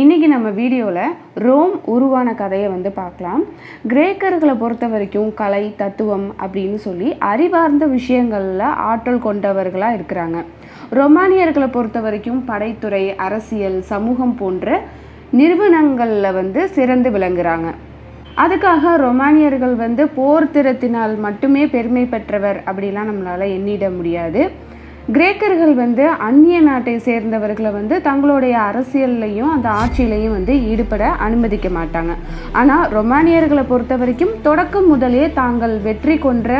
இன்றைக்கி நம்ம வீடியோவில் ரோம் உருவான கதையை வந்து பார்க்கலாம். கிரேக்கர்களை பொறுத்த வரைக்கும் கலை தத்துவம் அப்படின்னு சொல்லி அறிவார்ந்த விஷயங்களில் ஆற்றல் கொண்டவர்களாக இருக்கிறாங்க. ரொமானியர்களை பொறுத்த வரைக்கும் படைத்துறை அரசியல் சமூகம் போன்ற நிறுவனங்களில் வந்து சிறந்து விளங்குறாங்க. அதுக்காக ரொமானியர்கள் வந்து போர் திறத்தினால் மட்டுமே பெருமை பெற்றவர் அப்படிலாம் நம்மளால் எண்ணிட முடியாது. கிரேக்கர்கள் வந்து அந்நிய நாட்டை சேர்ந்தவர்களை வந்து தங்களுடைய அரசியல்லையும் அந்த ஆட்சியிலையும் வந்து ஈடுபட அனுமதிக்க மாட்டாங்க. ஆனால் ரொமானியர்களை பொறுத்த வரைக்கும் தொடக்கம் முதலே தாங்கள் வெற்றி கொன்ற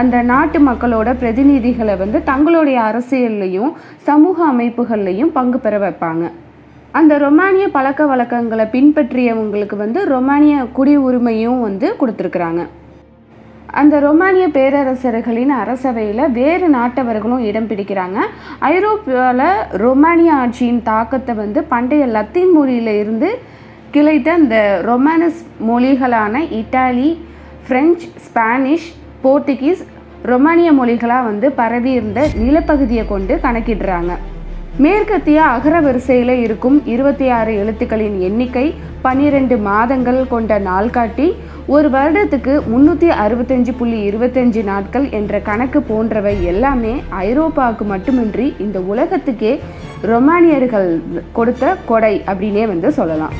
அந்த நாட்டு மக்களோட பிரதிநிதிகளை வந்து தங்களுடைய அரசியல்லையும் சமூக அமைப்புகள்லையும் பங்கு பெற வைப்பாங்க. அந்த ரொமானிய பழக்க வழக்கங்களை பின்பற்றியவங்களுக்கு வந்து ரொமானிய குடி உரிமையும் வந்து கொடுத்துருக்குறாங்க. அந்த ரொமானிய பேரரசர்களின் அரசவையில் வேறு நாட்டவர்களும் இடம் பிடிக்கிறாங்க. ஐரோப்பாவில் ரொமானிய ஆட்சியின் தாக்கத்தை வந்து பண்டைய லத்தீன் மொழியில் இருந்து கிளைத்த அந்த Romance மொழிகளான Italy French Spanish Portuguese Romanian மொழிகளாக வந்து பரவி இருந்த நிலப்பகுதியை கொண்டு கணக்கிடுறாங்க. மேற்கத்திய அகரவரிசையில் இருக்கும் இருபத்தி ஆறு எழுத்துக்களின் எண்ணிக்கை பன்னிரெண்டு மாதங்கள் கொண்ட நாள்காட்டி ஒரு வருடத்துக்கு முந்நூற்றி அறுபத்தஞ்சு புள்ளி இருபத்தஞ்சு நாட்கள் என்ற கணக்கு போன்றவை எல்லாமே ஐரோப்பாவுக்கு மட்டுமின்றி இந்த உலகத்துக்கே ரொமானியர்கள் கொடுத்த கொடை அப்படின்னே வந்து சொல்லலாம்.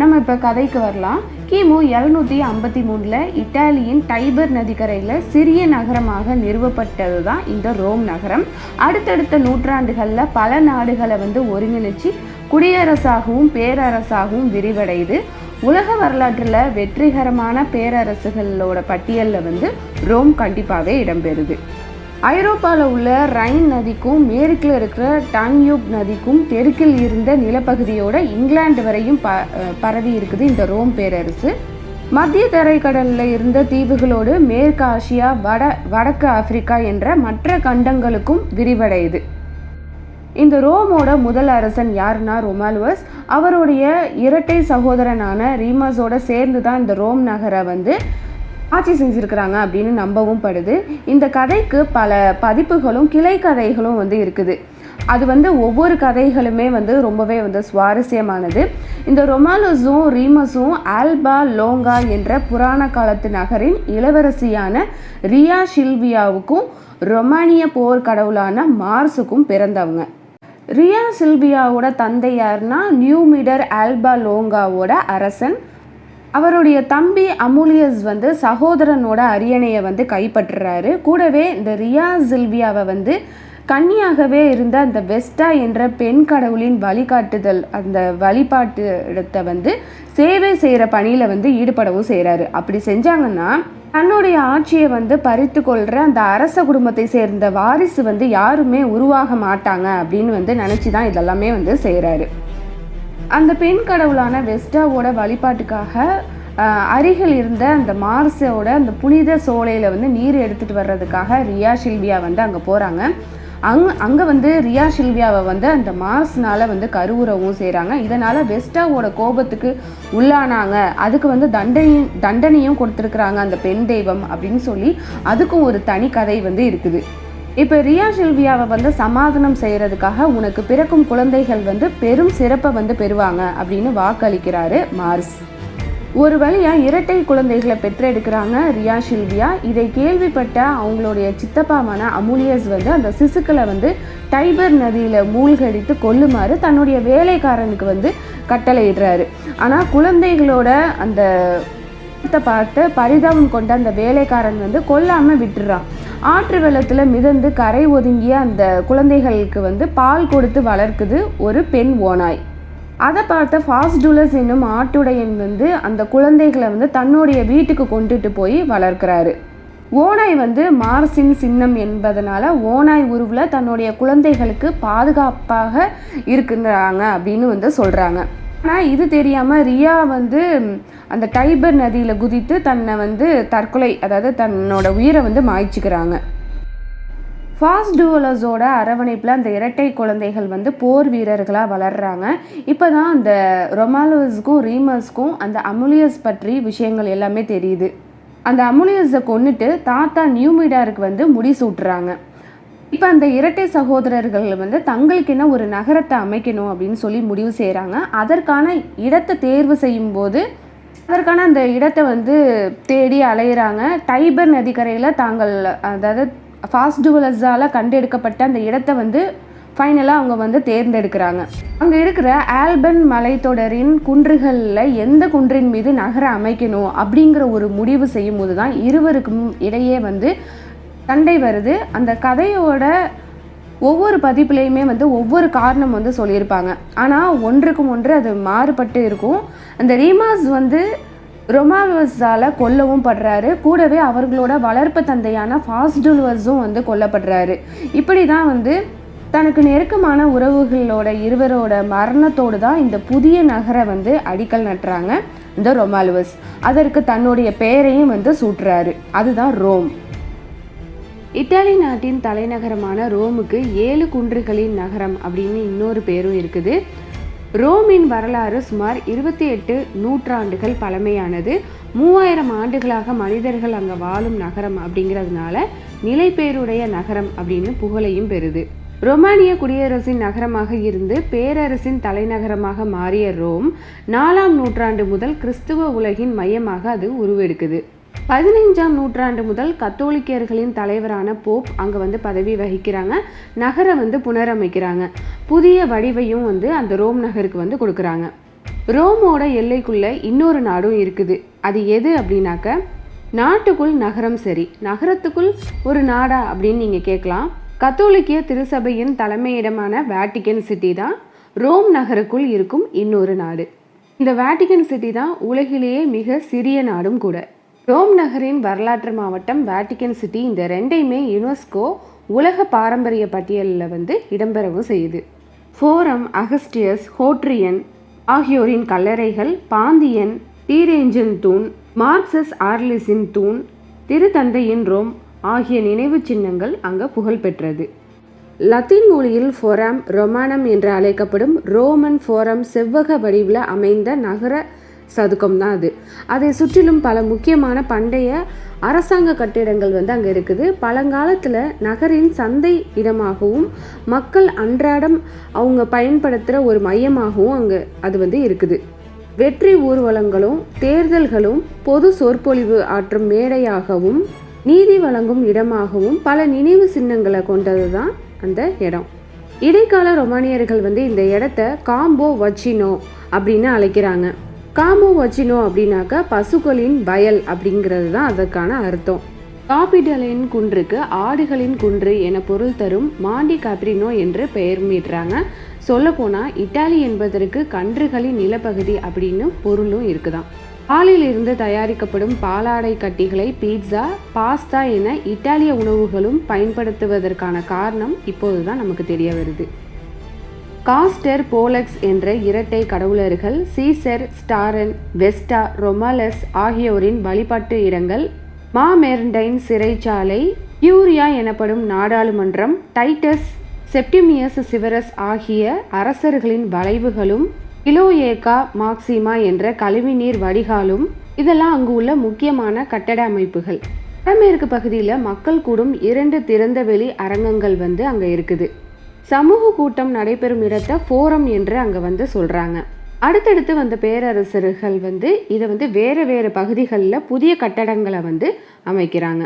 நம்ம இப்போ கதைக்கு வரலாம். கிமு எழுநூற்றி ஐம்பத்தி மூணில் இட்டாலியின் டைபர் நதிக்கரையில் சிறிய நகரமாக நிறுவப்பட்டது தான் இந்த ரோம் நகரம். அடுத்தடுத்த நூற்றாண்டுகளில் பல நாடுகளை வந்து ஒருங்கிணைச்சு குடியரசாகவும் பேரரசாகவும் விரிவடையுது. உலக வரலாற்றில் வெற்றிகரமான பேரரசுகளோட பட்டியலில் வந்து ரோம் கண்டிப்பாகவே இடம்பெறுது. ஐரோப்பாவில் உள்ள ரைன் நதிக்கும் மேற்கில் இருக்கிற டான்யூப் நதிக்கும் தெற்கில் இருந்த நிலப்பகுதியோட இங்கிலாந்து வரையும் ப பரவி இருக்குது இந்த ரோம் பேரரசு. மத்திய தரைக்கடலில் இருந்த தீவுகளோடு மேற்கு ஆசியா வட வடக்கு ஆப்பிரிக்கா என்ற மற்ற கண்டங்களுக்கும் விரிவடையுது. இந்த ரோமோட முதல் அரசன் யாருன்னா ரொமாலுவஸ். அவருடைய இரட்டை சகோதரனான ரீமஸோட சேர்ந்து தான் இந்த ரோம் நகரை வந்து ஆட்சி செஞ்சுருக்கிறாங்க அப்படின்னு நம்பவும் படுது. இந்த கதைக்கு பல பதிப்புகளும் கிளை கதைகளும் வந்து இருக்குது. அது வந்து ஒவ்வொரு கதைகளுமே வந்து ரொம்பவே வந்து சுவாரஸ்யமானது. இந்த ரொமாலஸும் ரீமஸும் ஆல்பா லோங்கா என்ற புராண காலத்து நகரின் இளவரசியான ரியா ஷில்வியாவுக்கும் ரொமானிய போர் கடவுளான மார்ஸுக்கும் பிறந்தவங்க. ரியா சில்வியாவோட தந்தை யாருன்னா நியூமிடர் ஆல்பா லோங்காவோட அரசன் அவருடைய தம்பி அமுலியஸ் வந்து சகோதரனோட அரியணையை வந்து கைப்பற்றுறாரு. கூடவே இந்த ரியா சில்வியாவை வந்து கன்னியாகவே இருந்த அந்த வெஸ்டா என்ற பெண் கடவுளின் வழிகாட்டுதல் அந்த வழிபாட்டு இடத்தை வந்து சேவை செய்கிற பணியில் வந்து ஈடுபடவும் செய்கிறாரு அப்படி செஞ்சாங்கன்னா தன்னுடைய ஆட்சியை வந்து பறித்து கொள்கிற அந்த அரச குடும்பத்தை சேர்ந்த வாரிசு வந்து யாருமே உருவாக மாட்டாங்க அப்படின்னு வந்து நினச்சி தான் இதெல்லாமே வந்து செய்கிறாரு அந்த பெண் கடவுளான வெஸ்டாவோட வழிபாட்டுக்காக அருகில் இருந்த அந்த மார்ஸோட அந்த புனித சோலையில் வந்து நீர் எடுத்துகிட்டு வர்றதுக்காக ரியா ஷில்வியா வந்து அங்கே போகிறாங்க அங் அங்கே வந்து ரியா ஷில்வியாவை வந்து அந்த மார்ஸ்னால் வந்து கருவுறவும் செய்கிறாங்க இதனால் வெஸ்டாவோட கோபத்துக்கு உள்ளானாங்க. அதுக்கு வந்து தண்டனையும் தண்டனையும் கொடுத்துருக்குறாங்க அந்த பெண் தெய்வம் அப்படின்னு சொல்லி அதுக்கும் ஒரு தனி கதை வந்து இருக்குது. இப்போ ரியா ஷில்வியாவை வந்து சமாதானம் செய்கிறதுக்காக உனக்கு பிறக்கும் குழந்தைகள் வந்து பெரும் சிறப்பை வந்து பெறுவாங்க அப்படின்னு வாக்களிக்கிறாரு மார்ஸ். ஒரு வழியாக இரட்டை குழந்தைகளை பெற்றெடுக்கிறாங்க ரியா ஷில்வியா. இதை கேள்விப்பட்ட அவங்களுடைய சித்தப்பாவான அமுலியஸ் வந்து அந்த சிசுக்களை வந்து டைபர் நதியில் மூழ்கடித்து கொல்லுமாறு தன்னுடைய வேலைக்காரனுக்கு வந்து கட்டளையிடுறாரு. ஆனால் குழந்தைகளோட அந்த பார்த்து பரிதாபம் கொண்ட அந்த வேலைக்காரன் வந்து கொல்லாமல் விட்டுறான். ஆற்று வெள்ளத்தில் மிதந்து கரை ஒதுங்கிய அந்த குழந்தைகளுக்கு வந்து பால் கொடுத்து வளர்க்குது ஒரு பெண் ஓனாய் அதை பார்த்த ஃபாஸ்டுலஸ் என்னும் ஆட்டுடையன் வந்து அந்த குழந்தைகளை வந்து தன்னுடைய வீட்டுக்கு கொண்டுட்டு போய் வளர்க்குறாரு. ஓனாய் வந்து மார்சின் சின்னம் என்பதனால ஓனாய் உருவில் தன்னுடைய குழந்தைகளுக்கு பாதுகாப்பாக இருக்குங்கிறாங்க அப்படின்னு வந்து சொல்கிறாங்க ஆனால் இது தெரியாமல் ரியா வந்து அந்த டைபர் நதியில் குதித்து தன்னை வந்து தற்கொலை அதாவது தன்னோட உயிரை வந்து மாய்ச்சிக்கிறாங்க. ஃபாஸ்ட் டூவலர்ஸோட அரவணைப்பில் அந்த இரட்டை குழந்தைகள் வந்து போர் வீரர்களாக வளர்கிறாங்க இப்போ தான் அந்த ரொமாலோஸ்க்கும் ரீமர்ஸ்க்கும் அந்த அமுலியஸ் பற்றி விஷயங்கள் எல்லாமே தெரியுது. அந்த அமுலியஸை கொண்டுட்டு தாத்தா நியூமிடாருக்கு வந்து முடி சூட்டுறாங்க. இப்போ அந்த இரட்டை சகோதரர்கள் வந்து தங்களுக்கு என்ன ஒரு நகரத்தை அமைக்கணும் அப்படின்னு சொல்லி முடிவு செய்கிறாங்க அதற்கான இடத்தை தேர்வு செய்யும்போது அதற்கான அந்த இடத்தை வந்து தேடி அலையிறாங்க. டைபர் நதிக்கரையில் தாங்கள் அதாவது ஃபாஸ்டுவலஸால் கண்டெடுக்கப்பட்ட அந்த இடத்த வந்து ஃபைனலாக அவங்க வந்து தேர்ந்தெடுக்கிறாங்க. அங்கே இருக்கிற ஆல்பன் மலைத்தொடரின் குன்றுகளில் எந்த குன்றின் மீது நகரம் அமைக்கணும் அப்படிங்கிற ஒரு முடிவு செய்யும் போது தான் இருவருக்கும் இடையே வந்து சண்டை வருது. அந்த கதையோட ஒவ்வொரு பதிப்புலேயுமே வந்து ஒவ்வொரு காரணம் வந்து சொல்லியிருப்பாங்க. ஆனால் ஒன்றுக்கும் ஒன்று அது மாறுபட்டு இருக்கும். அந்த ரீமாஸ் வந்து ரொமாவஸால் கொல்லவும் படுறாரு. கூடவே அவர்களோட வளர்ப்பு தந்தையான ஃபாஸ்டுல்வஸும் வந்து கொல்லப்படுறாரு. இப்படி தான் வந்து தனக்கு நெருக்கமான உறவுகளோட இருவரோட மரணத்தோடு தான் இந்த புதிய நகரை வந்து அடிக்கல் நட்டுறாங்க இந்த ரொமாலுவஸ் அதற்கு தன்னுடைய பெயரையும் வந்து சூட்டுறாரு. அதுதான் ரோம். இத்தாலி நாட்டின் தலைநகரமான ரோமுக்கு ஏழு குன்றுகளின் நகரம் அப்படின்னு இன்னொரு பேரும் இருக்குது. ரோமின் வரலாறு சுமார் இருபத்தி எட்டு நூற்றாண்டுகள் பழமையானது. மூவாயிரம் ஆண்டுகளாக மனிதர்கள் அங்கே வாழும் நகரம் அப்படிங்கிறதுனால நிலைப்பேருடைய நகரம் அப்படின்னு புகழையும் பெறுது. ரொமானிய குடியரசின் நகரமாக இருந்து பேரரசின் தலைநகரமாக மாறிய ரோம் நாலாம் நூற்றாண்டு முதல் கிறிஸ்துவ உலகின் மையமாக அது உருவெடுக்குது. பதினைஞ்சாம் நூற்றாண்டு முதல் கத்தோலிக்கர்களின் தலைவரான போப் அங்கே வந்து பதவி வகிக்கிறாங்க. நகரை வந்து புனரமைக்கிறாங்க. புதிய வடிவையும் வந்து அந்த ரோம் நகருக்கு வந்து கொடுக்குறாங்க. ரோமோட எல்லைக்குள்ள இன்னொரு நாடும் இருக்குது. அது எது அப்படின்னாக்க நாட்டுக்குள் நகரம் சரி நகரத்துக்குள் ஒரு நாடா அப்படின்னு நீங்கள் கேட்கலாம். கத்தோலிக்கிய திருசபையின் தலைமையிடமான வேட்டிக்கன் சிட்டி தான் ரோம் நகருக்குள் இருக்கும் இன்னொரு நாடு. இந்த வேட்டிக்கன் சிட்டி தான் உலகிலேயே மிக சிறிய நாடும் கூட. ரோம் நகரின் வரலாற்று மாவட்டம் வேட்டிக்கன் சிட்டி இந்த ரெண்டையுமே யுனெஸ்கோ உலக பாரம்பரிய பட்டியலில் வந்து இடம்பெறவும் செய்யுது. ஃபோரம் அகஸ்டியஸ் ஹோட்ரியன் ஆகியோரின் கல்லறைகள் பாந்தியன் டீரேஞ்சன் தூண் மார்க்சஸ் ஆர்லிஸின் தூண் திருத்தந்தையின் ரோம் ஆகிய நினைவுச் சின்னங்கள் அங்கே புகழ்பெற்றது லத்தீன் மொழியில் ஃபோரம் ரொமானம் என்று அழைக்கப்படும் ரோமன் ஃபோரம் செவ்வக வடிவில் அமைந்த நகர சதுக்கம் தான் அது. அதை சுற்றிலும் பல முக்கியமான பண்டைய அரசாங்க கட்டிடங்கள் வந்து அங்கே இருக்குது. பழங்காலத்தில் நகரின் சந்தை இடமாகவும் மக்கள் அன்றாடம் அவங்க பயன்படுத்துகிற ஒரு மையமாகவும் அங்கே அது வந்து இருக்குது. வெற்றி ஊர்வலங்களும் தேர்தல்களும் பொது சொற்பொழிவு ஆற்றும் மேடையாகவும் நீதி வழங்கும் இடமாகவும் பல நினைவு சின்னங்களை கொண்டது தான் அந்த இடம். இடைக்கால ரொமானியர்கள் வந்து இந்த இடத்த காம்போ வச்சினோ அப்படின்னு அழைக்கிறாங்க. காமோ வச்சினோ அப்படின்னாக்கா பசுக்களின் வயல் அப்படிங்கிறது தான் அதற்கான அர்த்தம். காபிடலின் குன்றுக்கு ஆடுகளின் குன்று என பொருள் தரும் மாண்டி காப்ரினோ என்று பெயர் மீட்டுறாங்க சொல்லப்போனால் இட்டாலி என்பதற்கு கன்றுகளின் நிலப்பகுதி அப்படின்னு பொருளும் இருக்குதான். பாலில் இருந்து தயாரிக்கப்படும் பாலாடை கட்டிகளை பீட்சா பாஸ்தா என இட்டாலிய உணவுகளும் பயன்படுத்துவதற்கான காரணம் இப்போது தான் நமக்கு தெரிய வருது. காஸ்டர் போலக்ஸ் என்ற இரட்டை கடவுளர்கள் சீசர் ஸ்டாரன் வெஸ்டா ரொமாலஸ் ஆகியோரின் வழிபாட்டு இடங்கள் மாமெர்டைன் சிறைச்சாலை யூரியா எனப்படும் நாடாளுமன்றம் டைட்டஸ் செப்டிமியஸ் சிவரஸ் ஆகிய அரசர்களின் வளைவுகளும் கிலோஏகா மாக்சிமா என்ற கழிவுநீர் வடிகாலும் இதெல்லாம் அங்கு உள்ள முக்கியமான கட்டட அமைப்புகள். வடமேற்கு பகுதியில் மக்கள் கூடும் இரண்டு திறந்தவெளி அரங்கங்கள் வந்து அங்கே இருக்குது. சமூக கூட்டம் நடைபெறும் இடத்தை ஃபோரம் என்று அங்கே வந்து சொல்கிறாங்க அடுத்தடுத்து வந்த பேரரசர்கள் வந்து இதை வந்து வேறு வேறு பகுதிகளில் புதிய கட்டடங்களை வந்து அமைக்கிறாங்க.